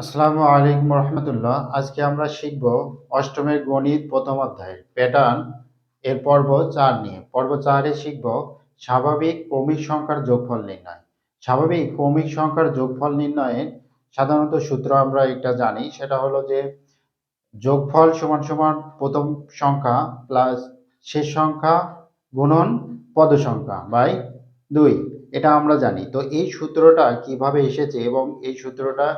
আসসালামু আলাইকুম রহমতুল্লাহ। আজকে আমরা শিখব অষ্টমের গণিত প্রথম অধ্যায় প্যাটার্ন এর পর্ব চার নিয়ে। পর্ব চারে শিখব স্বাভাবিক ক্রমিক সংখ্যার যোগফল নির্ণয়। স্বাভাবিক ক্রমিক সংখ্যার যোগফল নির্ণয়ের সাধারণত সূত্র আমরা এটা জানি, সেটা হলো যে যোগফল সমান সমান প্রথম সংখ্যা প্লাস শেষ সংখ্যা গুণন পদ সংখ্যা বাই দুই। এটা আমরা জানি। তো এই সূত্রটা কীভাবে এসেছে এবং এই সূত্রটা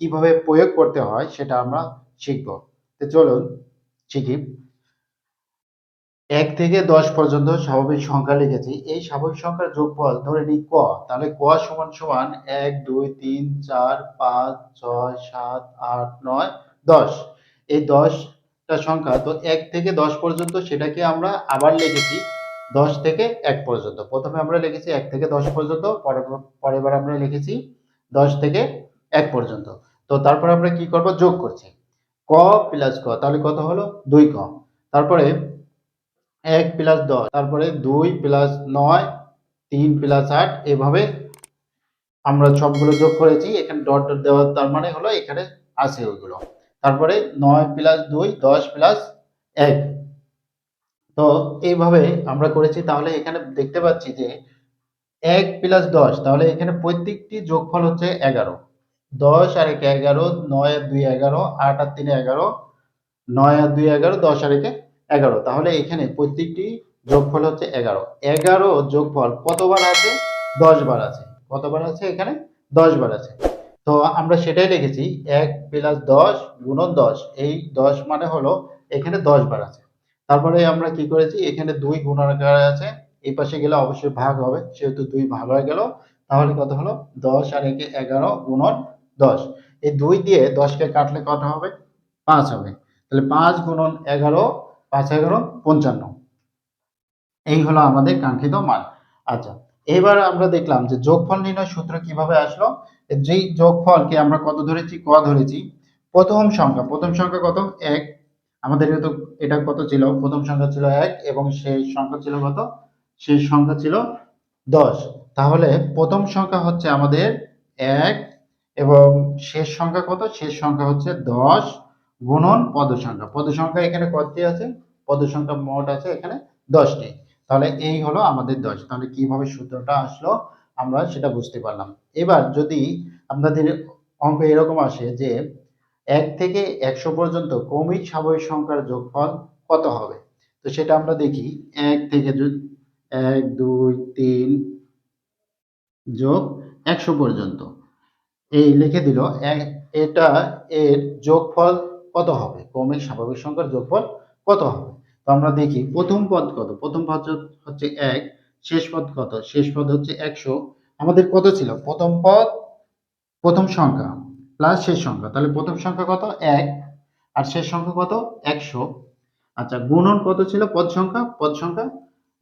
কীভাবে প্রয়োগ করতে হয় সেটা আমরা শিখব। তো চলুন শিখি। এক থেকে দশ পর্যন্ত স্বাভাবিক সংখ্যা লিখেছি। এই স্বাভাবিক সংখ্যার যোগফল ধরে নিই ক। তাহলে ক সমান সমান এক, দুই, তিন, চার, পাঁচ, ছয়, সাত, আট, নয়, দশ। এই দশটা সংখ্যা তো এক থেকে দশ পর্যন্ত সেটাকে আমরা আবার লিখেছি দশ থেকে এক পর্যন্ত। প্রথমে আমরা লিখেছি এক থেকে দশ পর্যন্ত, পরে পরের বার আমরা লিখেছি দশ থেকে এক পর্যন্ত। তো তারপরে আমরা কি করব? যোগ করছি। ক প্লাস ক, তাহলে কত হলো? দুই ক। তারপরে এক প্লাস দশ, তারপরে দুই প্লাস নয়, তিন প্লাস আট, এভাবে আমরা সবগুলো যোগ করেছি। এখানে ডট ডট দেওয়া, তার মানে হলো এখানে আছে ওইগুলো। তারপরে নয় প্লাস দুই, দশ প্লাস এক। তো এইভাবে আমরা করেছি। তাহলে এখানে দেখতে পাচ্ছি যে এক প্লাস দশ, তাহলে এখানে প্রত্যেকটি যোগফল হচ্ছে এগারো। দশ আর একে এগারো, নয় আর দুই এগারো, আট আর তিন এগারো, নয় আর দুই এগারো, দশ আর একে এগারো। তাহলে এখানে প্রত্যেকটি যোগফল হচ্ছে এগারো। এগারো যোগফল কতবার আছে? দশ বার আছে। কতবার আছে এখানে? দশ বার আছে। তো আমরা সেটাই লিখেছি, এক প্লাস দশ গুণন দশ। এই দশ মানে হলো এখানে দশ বার আছে। তারপরে আমরা কি করেছি? এখানে দুই গুণাকার আছে। এই পাশে গেলে অবশ্যই ভাগ হবে, সেহেতু দুই ভাগ হয়ে গেল। তাহলে কত হলো? দশ আর একে এগারো গুণন দশ। এই দুই দিয়ে দশকে কাটলে কত হবে? পাঁচ হবে। তাহলে পাঁচ গুণন এগারো, পাঁচ এগারো, পঞ্চান্ন। এই হলো আমাদের কাঙ্ক্ষিত মান। আচ্ছা এবার আমরা দেখলাম যে যোগফল নির্ণয় সূত্র কীভাবে আসলো? যেই যোগফলকে আমরা কত ধরেছি? ক ধরেছি। প্রথম সংখ্যা প্রথম সংখ্যা কত? এক। আমাদের তো এটা কত ছিল? প্রথম সংখ্যা ছিল এক এবং শেষ সংখ্যা ছিল কত? শেষ সংখ্যা ছিল দশ। তাহলে প্রথম সংখ্যা হচ্ছে আমাদের এক এবং শেষ সংখ্যা কত? শেষ সংখ্যা হচ্ছে দশ গুণন পদ সংখ্যা পদ সংখ্যা এখানে কতটি আছে? পদ সংখ্যা মোট আছে এখানে দশটি। তাহলে এই হলো আমাদের দশ। তাহলে কীভাবে সূত্রটা আসলো আমরা সেটা বুঝতে পারলাম। এবার যদি আপনাদের অঙ্ক এরকম আসে যে এক থেকে একশো পর্যন্ত ক্রমিক স্বাভাবিক সংখ্যার যোগফল কত হবে? তো সেটা আমরা দেখি। এক থেকে এক, দুই, তিন যোগ একশো পর্যন্ত। এই লিখে দিল এটা এর যোগফল কত হবে? ক্রমিক স্বাভাবিক সংখ্যার যোগফল কত হবে? তো আমরা দেখি, প্রথম পদ কত? প্রথম পদ হচ্ছে এক, শেষ পদ কত? শেষ পদ হচ্ছে একশো। আমাদের কত ছিল? প্রথম পদ, প্রথম সংখ্যা প্লাস শেষ সংখ্যা। তাহলে প্রথম সংখ্যা কত? এক। আর শেষ সংখ্যা কত? একশো। আচ্ছা গুণন কত ছিল? পদ সংখ্যা পদ সংখ্যা।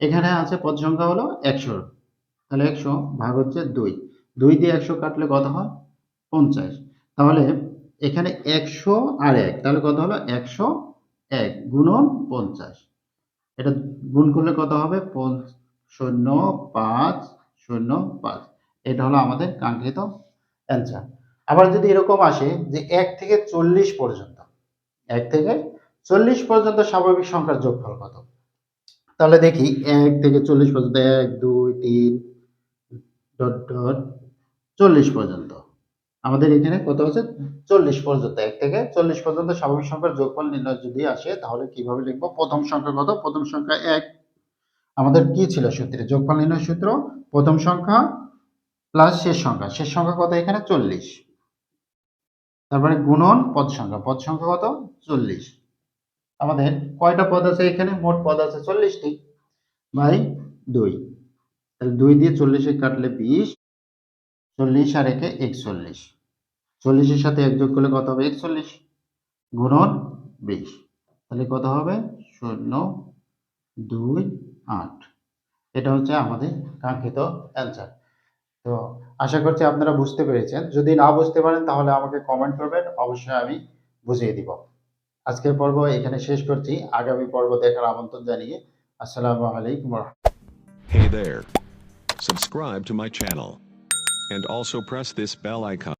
এখানে আছে পদ সংখ্যা হলো একশো। তাহলে একশো ভাগ হচ্ছে দুই। দুই দিয়ে একশো কাটলে কত হয়? পঞ্চাশ। তাহলে এখানে একশো আর এক, তাহলে কত হলো? একশো এক গুণন পঞ্চাশ। এটা গুণ করলে কত হবে? শূন্য পাঁচ শূন্য পাঁচ। এটা হলো আমাদের কাঙ্ক্ষিত অ্যান্সার আবার যদি এরকম আসে যে এক থেকে চল্লিশ পর্যন্ত, এক থেকে চল্লিশ পর্যন্ত স্বাভাবিক সংখ্যার যোগফল কত? তাহলে দেখি, এক থেকে চল্লিশ পর্যন্ত, এক, দুই, তিন, ডট ডট, চল্লিশ পর্যন্ত। আমাদের এখানে কত আছে? চল্লিশ পর্যন্ত, এক থেকে চল্লিশ পর্যন্ত স্বাভাবিক সংখ্যার যোগফল নির্ণয় যদি আসে, তাহলে কীভাবে লিখব? প্রথম সংখ্যা কত? প্রথম সংখ্যা এক। আমাদের কি ছিল সূত্রে? যোগফল নির্ণয় সূত্র, প্রথম সংখ্যা প্লাস শেষ সংখ্যা। শেষ সংখ্যা কত এখানে? চল্লিশ। তারপরে গুণন পদ সংখ্যা। পদ সংখ্যা কত? চল্লিশ। আমাদের কয়টা পদ আছে এখানে? মোট পদ আছে চল্লিশটি। বাই দুই। তাহলে দুই দিয়ে চল্লিশে কাটলে বিশ, চল্লিশ আর একে একচল্লিশ। চল্লিশের সাথে এক যোগ করলে কত হবে? একচল্লিশ গুণন বিশ। তাহলে কত হবে? শূন্য দুই আট। এটা হচ্ছে আমাদের কাঙ্ক্ষিত অ্যান্সার তো আশা করছি আপনারা বুঝতে পেরেছেন। যদি না বুঝতে পারেন, তাহলে আমাকে কমেন্ট করবেন। অবশ্যই আমি বুঝিয়ে দিব। আজকের পর্ব এখানে শেষ করছি। আগামী পর্ব দেখার আমন্ত্রণ জানিয়ে আসসালামু আলাইকুম Hey there. Subscribe to my channel. And also press this bell icon.